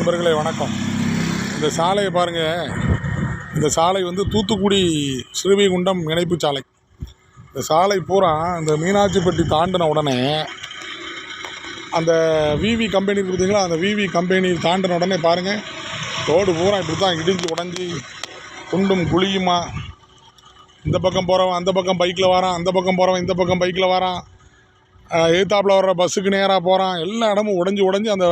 நண்பர்களே வணக்கம். இந்த சாலையை பாருங்கள் இந்த சாலை வந்து தூத்துக்குடி ஸ்ரீவைகுண்டம் இணைப்பு சாலை. இந்த சாலை பூரா இந்த மீனாட்சிப்பட்டி தாண்டின உடனே அந்த விவி கம்பெனி இருக்கு பார்த்தீங்களா அந்த விவி கம்பெனி தாண்டின உடனே பாருங்கள் ரோடு பூரா இப்படி தான் இடிஞ்சு உடஞ்சி குண்டும் குழியுமா. இந்த பக்கம் போகிறவன் அந்த பக்கம் பைக்கில் வரான் அந்த பக்கம் போகிறவன் இந்த பக்கம் பைக்கில் வரான். எதிர்த்தாப்பில் வர்ற பஸ்ஸுக்கு நேராக போகிறான் எல்லா இடமும் உடஞ்சி உடஞ்சி அந்த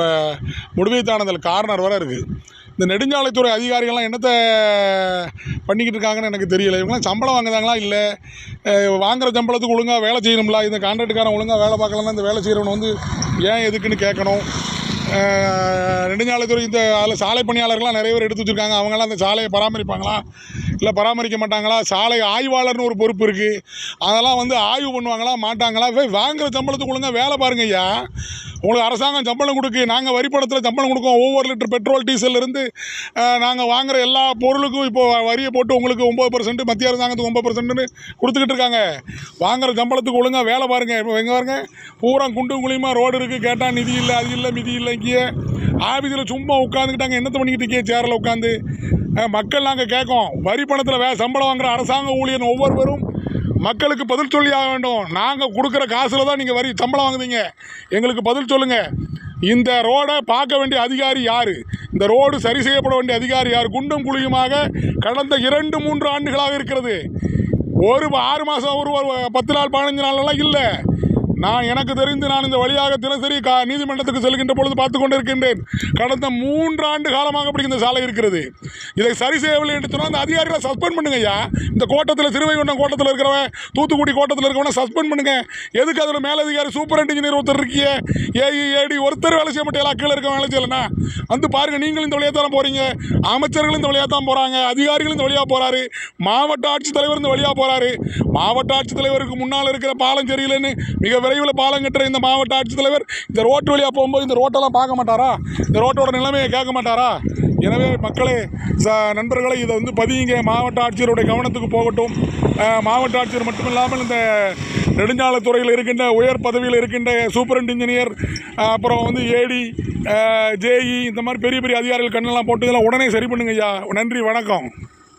முடிவைத்தானதில் கார்னர் வரை இருக்குது இந்த நெடுஞ்சாலைத்துறை அதிகாரிகள்லாம் என்னத்தை பண்ணிக்கிட்டு இருக்காங்கன்னு எனக்கு தெரியல. இவங்களாம் சம்பளம் வாங்குதாங்களா? இல்லை. வாங்குகிற சம்பளத்துக்கு ஒழுங்காக வேலை செய்யணும்ல? இந்த கான்ட்ராக்டுக்காரன் ஒழுங்காக வேலை பார்க்கலன்னா இந்த வேலை செய்கிறவன் வந்து ஏன் எதுக்குன்னு கேட்கணும்? நெடுஞ்சாலைத்துறை இந்த அதில் சாலை பணியாளர்கள்லாம் நிறைய பேர் எடுத்து வச்சுருக்காங்க. அவங்களாம் அந்த சாலையை பராமரிப்பாங்களா இல்லை பராமரிக்க மாட்டாங்களா? சாலை ஆய்வாளர்னு ஒரு பொறுப்பு இருக்குது அதெல்லாம் வந்து ஆய்வு பண்ணுவாங்களா மாட்டாங்களா? போய் வாங்குற சம்பளத்துக்கு ஒழுங்கா வேலை பாருங்க ஐயா. உங்களுக்கு அரசாங்கம் சம்பளம் கொடுக்கு நாங்கள் வரிப்படத்தில் சம்பளம் கொடுக்கோம். ஒவ்வொரு லிட்டர் பெட்ரோல் டீசல்லேருந்து நாங்கள் வாங்குகிற எல்லா பொருளுக்கும் இப்போ வரியை போட்டு உங்களுக்கு ஒம்பது பர்சன்ட் மத்திய அரசாங்கத்துக்கு ஒம்பது பர்சன்ட்னு கொடுத்துக்கிட்டு இருக்காங்க. வாங்குகிற சம்பளத்துக்கு ஒழுங்கா வேலை பாருங்கள் இப்போ எங்கே பாருங்க? பூரா குண்டும் குழியுமா ரோடு இருக்குது கேட்டால் நிதி இல்லை அது இல்லை மிதி இல்லை இங்கேயே. ஆஃபீஸில் சும்மா உட்காந்துக்கிட்டாங்க என்னத்தை பண்ணிக்கிட்டு இருக்கே சேரில் உட்காந்து மக்கள் நாங்கள் கேட்கோம். வரி பணத்தில் வே சம்பளம் வாங்குற அரசாங்க ஊழியர் ஒவ்வொருவரும் மக்களுக்கு பதில் சொல்லி ஆக வேண்டும். நாங்கள் கொடுக்குற காசில் தான் நீங்கள் வரி சம்பளம் வாங்குதீங்க எங்களுக்கு பதில் சொல்லுங்கள் இந்த ரோடை பார்க்க வேண்டிய அதிகாரி யார்? இந்த ரோடு சரி செய்யப்பட வேண்டிய அதிகாரி யார்? குண்டும் குழியுமாக கடந்த இரண்டு மூன்று ஆண்டுகளாக இருக்கிறது. ஒரு ஆறு மாதம் ஒரு ஒரு பத்து நாள் பதினஞ்சு நாளெல்லாம் இல்லை. நான் எனக்கு தெரிந்து நான் இந்த வழியாக தினசரி கா நீதிமன்றத்துக்கு செல்கின்ற பொழுது பார்த்து கொண்டிருக்கின்றேன். கடந்த மூன்று ஆண்டு காலமாக அப்படி இந்த சாலை இருக்கிறது. இதை சரி செய்யவில்லை என்று சொன்னால் அந்த அதிகாரிகளை சஸ்பெண்ட் பண்ணுங்க ஐயா இந்த கோட்டத்தில் சிறுவைகுண்டம் கோட்டத்தில் இருக்கிறவன் தூத்துக்குடி கோட்டத்தில் இருக்கிறவனை சஸ்பெண்ட் பண்ணுங்க. எதுக்கு அதில் மேலதிகாரி சூப்பர் இன்ஜினியர் ஒருத்தர் இருக்கிய ஏஇ ஏடி ஒருத்தர் வேலை செய்ய மாட்டேன். கீழே இருக்க வேலை செய்யலைன்னா? வந்து பாருங்கள் நீங்களும் இந்த வழியாக தானே போகிறீங்க அமைச்சர்களும் இந்த வழியாக தான் போகிறாங்க அதிகாரிகளும் இந்த வழியாக போகிறாரு மாவட்ட ஆட்சித்தலைவர் இந்த வழியாக போகிறாரு மாவட்ட ஆட்சித்தலைவருக்கு முன்னால் இருக்கிற பாலம் சரியில்லைன்னு மிக விரைவில் பாலம் கட்டுற இந்த மாவட்ட ஆட்சித்தலைவர் இந்த ரோட்டு வழியாக போகும்போது இந்த ரோட்டெல்லாம் பார்க்க மாட்டாரா? இந்த ரோட்டோட நிலைமையை கேட்க மாட்டாரா? எனவே மக்களே ச நண்பர்களை இதை வந்து பதியுங்க. மாவட்ட ஆட்சியருடைய கவனத்துக்கு போகட்டும். மாவட்ட ஆட்சியர் மட்டும் இல்லாமல் இந்த நெடுஞ்சாலைத்துறையில் இருக்கின்ற உயர் பதவியில் இருக்கின்ற சூப்பரண்ட் இன்ஜினியர் அப்புறம் வந்து ஏடி ஜேஇ இந்த மாதிரி பெரிய பெரிய அதிகாரிகள் கண்ணெல்லாம் போட்டு இதெல்லாம் உடனே சரி பண்ணுங்க ஐயா. நன்றி வணக்கம்.